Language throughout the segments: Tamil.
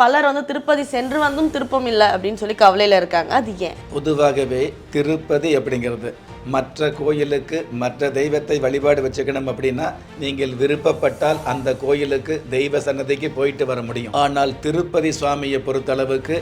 பலர் வந்து திருப்பதி சென்று வந்தும் திருப்பம் இல்லை அப்படின்னு சொல்லி கவலையில் இருக்காங்க. அது ஏன்? பொதுவாகவே திருப்பதி அப்படிங்கிறது மற்ற கோயிலுக்கு மற்ற தெய்வத்தை வழிபாடு வச்சுக்கணும் அப்படின்னா நீங்கள் விருப்பப்பட்டால் அந்த கோயிலுக்கு தெய்வ சன்னதிக்கு போயிட்டு வர முடியும். ஆனால் திருப்பதி சுவாமியை பொறுத்தளவுக்கு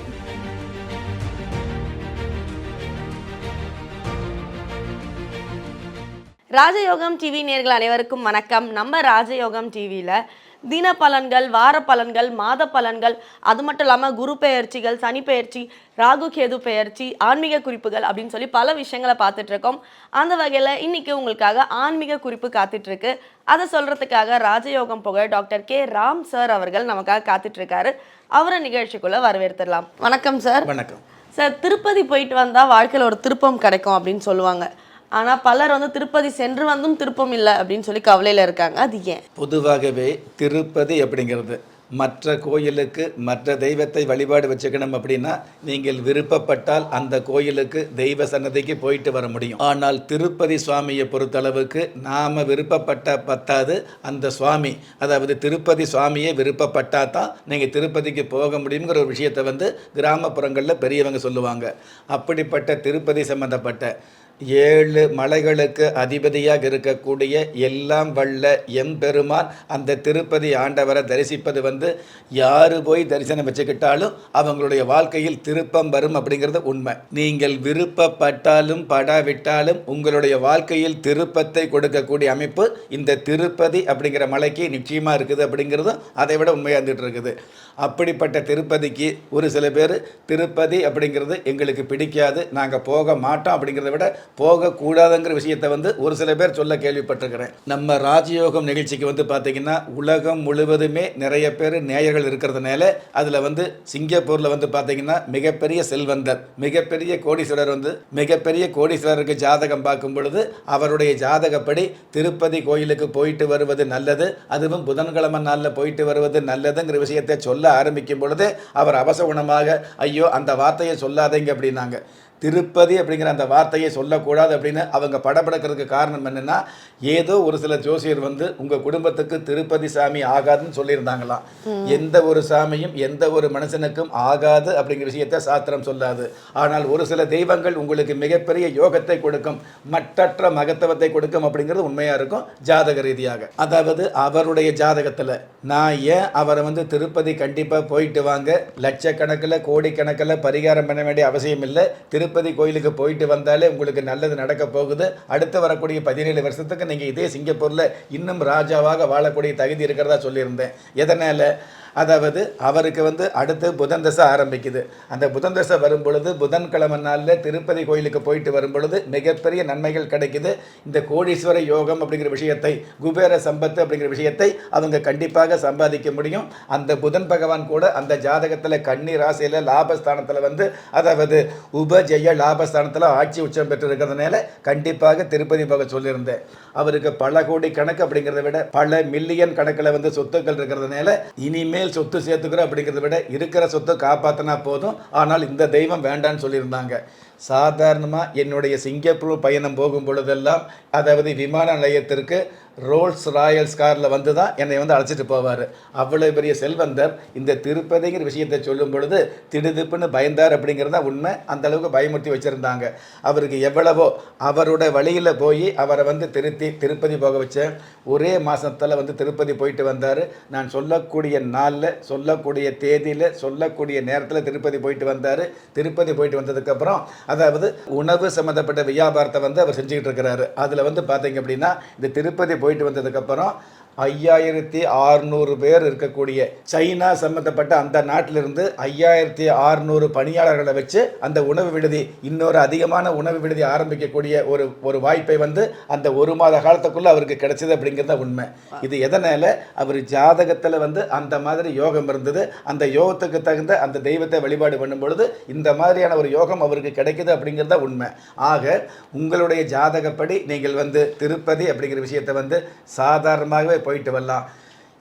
ராஜயோகம் டிவி நேர்கள் அனைவருக்கும் வணக்கம். நம்ம ராஜயோகம் டிவியில் தின பலன்கள் வார பலன்கள் மாத பலன்கள் அது மட்டும் இல்லாமல் குரு பெயர்ச்சிகள் சனி பெயர்ச்சி ராகு கேது பெயர்ச்சி ஆன்மீக குறிப்புகள் அப்படின்னு சொல்லி பல விஷயங்களை பார்த்துட்டு இருக்கோம் அந்த வகையில் இன்னைக்கு உங்களுக்காக ஆன்மீக குறிப்பு காத்துட்டு இருக்கு அதை சொல்றதுக்காக ராஜயோகம் புகழ் டாக்டர் கே. ராம் சார் அவர்கள் நமக்காக காத்துட்டு இருக்காரு அவரை நிகழ்ச்சிக்குள்ள வரவேற்றுடலாம் வணக்கம் சார். வணக்கம். சார் திருப்பதி போயிட்டு வந்தால் வாழ்க்கையில் ஒரு திருப்பம் கிடைக்கும் அப்படின்னு சொல்லுவாங்க. ஆனால் பலர் வந்து திருப்பதி சென்று வந்தும் திருப்பம் இல்லை அப்படின்னு சொல்லி கவலையில் இருக்காங்க. அது ஏன்? பொதுவாகவே திருப்பதி அப்படிங்கிறது மற்ற கோயிலுக்கு மற்ற தெய்வத்தை வழிபாடு வச்சுக்கணும் அப்படின்னா நீங்கள் விருப்பப்பட்டால் அந்த கோயிலுக்கு தெய்வ சன்னதிக்கு போயிட்டு வர முடியும். ஆனால் திருப்பதி சுவாமியை பொறுத்தளவுக்கு நாம் விருப்பப்பட்ட பத்தாது. அந்த சுவாமி அதாவது திருப்பதி சுவாமியே விருப்பப்பட்டா தான் நீங்கள் திருப்பதிக்கு போக முடியுங்கிற ஒரு விஷயத்தை வந்து கிராமப்புறங்களில் பெரியவங்க சொல்லுவாங்க. அப்படிப்பட்ட திருப்பதி சம்மந்தப்பட்ட ஏழு மலைகளுக்கு அதிபதியாக இருக்கக்கூடிய எல்லாம் வல்ல எம்பெருமான் அந்த திருப்பதி ஆண்டவரை தரிசிப்பது வந்து யார் போய் தரிசனம் வச்சுக்கிட்டாலும் அவங்களுடைய வாழ்க்கையில் திருப்பம் வரும் அப்படிங்கிறது உண்மை. நீங்கள் விருப்பப்பட்டாலும் படாவிட்டாலும் உங்களுடைய வாழ்க்கையில் திருப்பத்தை கொடுக்கக்கூடிய அமைப்பு இந்த திருப்பதி அப்படிங்கிற மலைக்கு நிச்சயமாக இருக்குது அப்படிங்கிறதும் அதை விட உண்மையாக இருந்துகிட்டு இருக்குது. அப்படிப்பட்ட திருப்பதிக்கு ஒரு சில பேர் திருப்பதி அப்படிங்கிறது எங்களுக்கு பிடிக்காது நாங்கள் போக மாட்டோம் அப்படிங்கிறத விட போகக்கூடாதுங்கிற விஷயத்தை வந்து ஒரு சில பேர் சொல்ல கேள்விப்பட்டிருக்கிறேன். நம்ம ராஜயோகம் நிகழ்ச்சிக்கு வந்து பார்த்தீங்கன்னா உலகம் முழுவதுமே நிறைய பேர் நேயர்கள் இருக்கிறதுனால அதில் வந்து சிங்கப்பூரில் வந்து பார்த்தீங்கன்னா மிகப்பெரிய செல்வந்தர் மிகப்பெரிய கோடீஸ்வரர் வந்து மிகப்பெரிய கோடீஸ்வரருக்கு ஜாதகம் பார்க்கும் பொழுது அவருடைய ஜாதகப்படி திருப்பதி கோயிலுக்கு போயிட்டு வருவது நல்லது அதுவும் புதன்கிழமை நாளில் போயிட்டு வருவது நல்லதுங்கிற விஷயத்தை சொல்ல ஆரம்பிக்கும் பொழுது அவர் அவசகுணமாக ஐயோ அந்த வார்த்தையை சொல்லாதீங்க அப்படின்னாங்க. திருப்பதி அப்படிங்கிற அந்த வார்த்தையை சொல்லக்கூடாது அப்படின்னு அவங்க படபடக்கிறதுக்கு காரணம் என்னென்னா ஏதோ ஒரு சில ஜோசியர் வந்து உங்கள் குடும்பத்துக்கு திருப்பதி சாமி ஆகாதுன்னு சொல்லியிருந்தாங்களாம். எந்த ஒரு சாமியும் எந்த ஒரு மனுஷனுக்கும் ஆகாது அப்படிங்கிற விஷயத்தை சாத்திரம் சொல்லாது. ஆனால் ஒரு சில தெய்வங்கள் உங்களுக்கு மிகப்பெரிய யோகத்தை கொடுக்கும் மற்றற்ற மகத்துவத்தை கொடுக்கும் அப்படிங்கிறது உண்மையாக இருக்கும் ஜாதக ரீதியாக. அதாவது அவருடைய ஜாதகத்தில் நான் ஏன் அவரை வந்து திருப்பதி கண்டிப்பாக போயிட்டு வாங்க? லட்சக்கணக்கில் கோடிக்கணக்கில் பரிகாரம் பண்ண வேண்டிய அவசியம் இல்லை. திருப்பதி கோயிலுக்கு போயிட்டு வந்தாலே உங்களுக்கு நல்லது நடக்க போகுது. அடுத்து வரக்கூடிய பதினேழு வருஷத்துக்கு நீங்கள் இதே சிங்கப்பூரில் இன்னும் ராஜாவாக வாழக்கூடிய தகுதி இருக்கிறதா சொல்லியிருந்தேன். எதனால்? அதாவது அவருக்கு வந்து அடுத்து புதன் தசை ஆரம்பிக்குது. அந்த புதன் தசை வரும் பொழுது புதன்கிழமை நாளில் திருப்பதி கோயிலுக்கு போயிட்டு வரும் பொழுது மிகப்பெரிய நன்மைகள் கிடைக்குது. இந்த கோடீஸ்வர யோகம் அப்படிங்கிற விஷயத்தை குபேர சம்பத்து அப்படிங்கிற விஷயத்தை அவங்க கண்டிப்பாக சம்பாதிக்க முடியும். அந்த புதன் பகவான் கூட அந்த ஜாதகத்தில் கன்னி ராசியில் லாபஸ்தானத்தில் வந்து அதாவது உபஜெய லாபஸ்தானத்தில் ஆட்சி உச்சம் பெற்றிருக்கிறதுனால கண்டிப்பாக திருப்பதி போக சொல்லியிருந்தேன். அவருக்கு பல கோடி கணக்கு அப்படிங்கிறத விட பல மில்லியன் கணக்கில் வந்து சொத்துக்கள் இருக்கிறதுனால இனிமேல் சொத்து சேர்த்துக்கிறோம் அப்படிங்கிறத விட இருக்கிற சொத்தை காப்பாற்றினா போதும். ஆனால் இந்த தெய்வம் வேண்டான்னு சொல்லியிருந்தாங்க. சாதாரணமாக என்னுடைய சிங்கப்பூர் பயணம் போகும் பொழுதெல்லாம் அதாவது விமான நிலையத்திற்கு ரோல்ஸ் ராயல்ஸ் காரில் வந்து தான் என்னை வந்து அழைச்சிட்டு போவார். அவ்வளோ பெரிய செல்வந்தர். இந்த திருப்பதிங்கிற விஷயத்தை சொல்லும் பொழுது திடுதிப்புன்னு பயந்தார் அப்படிங்கிறது தான் உண்மை. அந்த அளவுக்கு பயமுறுத்தி வச்சுருந்தாங்க. அவருக்கு எவ்வளவோ அவரோட வழியில் போய் அவரை வந்து திருத்தி திருப்பதி போக வச்சேன். ஒரே மாதத்தில் வந்து திருப்பதி போயிட்டு வந்தார். நான் சொல்லக்கூடிய நாளில் சொல்லக்கூடிய தேதியில் சொல்லக்கூடிய நேரத்தில் திருப்பதி போயிட்டு வந்தார். திருப்பதி போயிட்டு வந்ததுக்கப்புறம் அதாவது உணவு சம்மந்தப்பட்ட வியாபாரத்தை வந்து அவர் செஞ்சுக்கிட்டு இருக்கிறாரு. அதில் வந்து பார்த்தீங்க அப்படின்னா இந்த திருப்பதி போயிட்டு வந்ததுக்கப்புறம் ஐயாயிரத்தி ஆறுநூறு பேர் இருக்கக்கூடிய சைனா சம்மந்தப்பட்ட அந்த நாட்டிலிருந்து ஐயாயிரத்தி ஆறுநூறு பணியாளர்களை வச்சு அந்த உணவு விடுதி இன்னொரு அதிகமான உணவு விடுதி ஆரம்பிக்கக்கூடிய ஒரு ஒரு வாய்ப்பை வந்து அந்த ஒரு மாத காலத்துக்குள்ளே அவருக்கு கிடைச்சது அப்படிங்கிறத உண்மை. இது எதனால்? அவர் ஜாதகத்தில் வந்து அந்த மாதிரி யோகம் இருந்தது. அந்த யோகத்துக்கு தகுந்த அந்த தெய்வத்தை வழிபாடு பண்ணும் பொழுது இந்த மாதிரியான ஒரு யோகம் அவருக்கு கிடைக்குது அப்படிங்கிறத உண்மை. ஆக உங்களுடைய ஜாதகப்படி நீங்கள் வந்து திருப்பதி அப்படிங்கிற விஷயத்தை வந்து சாதாரணமாகவே போயிட்டு வரலாம்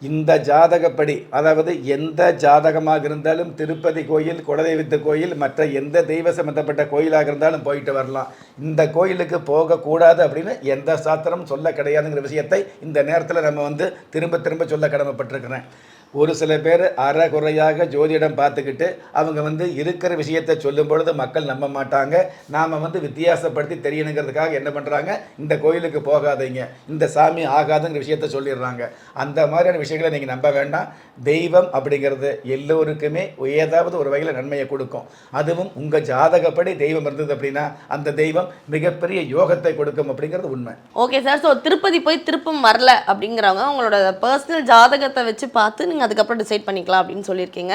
இந்த ஜாதகப்படி அதாவது எந்த ஜாதகமாக இருந்தாலும் திருப்பதி கோயில் குலதெய்வத்து கோயில் மற்ற எந்த தெய்வ சம்பந்தப்பட்ட கோயிலாக இருந்தாலும் போயிட்டு வரலாம் இந்த கோயிலுக்கு போகக்கூடாது அப்படின்னு எந்த சாத்திரமும் சொல்ல கிடையாதுங்கிற விஷயத்தை இந்த நேரத்தில் நம்ம வந்து திரும்ப திரும்ப சொல்ல கடமைப்பட்டிருக்கிறேன். ஒரு சில பேர் அறகுறையாக ஜோதிடம் பார்த்துக்கிட்டு அவங்க வந்து இருக்கிற விஷயத்தை சொல்லும் பொழுது மக்கள் நம்ப மாட்டாங்க. நாம் வந்து வித்தியாசப்படுத்தி தெரியணுங்கிறதுக்காக என்ன பண்ணுறாங்க இந்த கோயிலுக்கு போகாதீங்க. இந்த சாமி ஆகாதுங்கிற விஷயத்த சொல்லிடுறாங்க. அந்த மாதிரியான விஷயங்களை நீங்கள் நம்ப வேண்டாம். தெய்வம் அப்படிங்கிறது எல்லோருக்குமே ஏதாவது ஒரு வகையில் நன்மையை கொடுக்கும். அதுவும் உங்கள் ஜாதகப்படி தெய்வம் இருந்தது அப்படின்னா அந்த தெய்வம் மிகப்பெரிய யோகத்தை கொடுக்கும் அப்படிங்கிறது உண்மை. ஓகே சார் ஸோ திருப்பதி போய் திருப்பம் வரல அப்படிங்கிறவங்க உங்களோட பர்சனல் ஜாதகத்தை வச்சு பார்த்து நீங்கள் அதுக்கப்புறம் டிசைட் பண்ணிக்கலாம் அப்படின்னு சொல்லியிருக்கீங்க.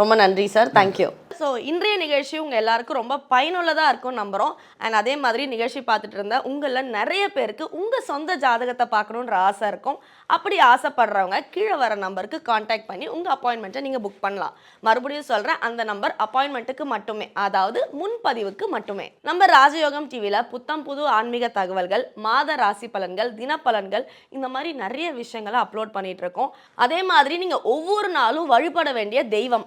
ரொம்ப நன்றி சார் தேங்க்யூ ஸோ இன்றைய நிகழ்ச்சி உங்கள் எல்லாருக்கும் ரொம்ப பயனுள்ளதாக இருக்கும் நம்புகிறோம் அண்ட் அதே மாதிரி நிகழ்ச்சி பார்த்துட்டு இருந்தால் உங்களில் நிறைய பேருக்கு உங்கள் சொந்த ஜாதகத்தை பார்க்கணுன்ற ஆசை இருக்கும். அப்படி ஆசைப்படுறவங்க கீழே வர நம்பருக்கு காண்டாக்ட் பண்ணி உங்கள் அப்பாயின்மெண்ட்டை நீங்கள் புக் பண்ணலாம். மறுபடியும் சொல்கிறேன் அந்த நம்பர் அப்பாயின்மெண்ட்டுக்கு மட்டுமே. அதாவது முன்பதிவுக்கு மட்டுமே. நம்ம ராஜயோகம் டிவியில் புத்தம் புது ஆன்மீக தகவல்கள் மாத ராசி பலன்கள் தினப்பலன்கள் இந்த மாதிரி நிறைய விஷயங்களை அப்லோட் பண்ணிகிட்ருக்கோம் அதே மாதிரி நீங்கள் ஒவ்வொரு நாளும் வழிபட வேண்டிய தெய்வம்.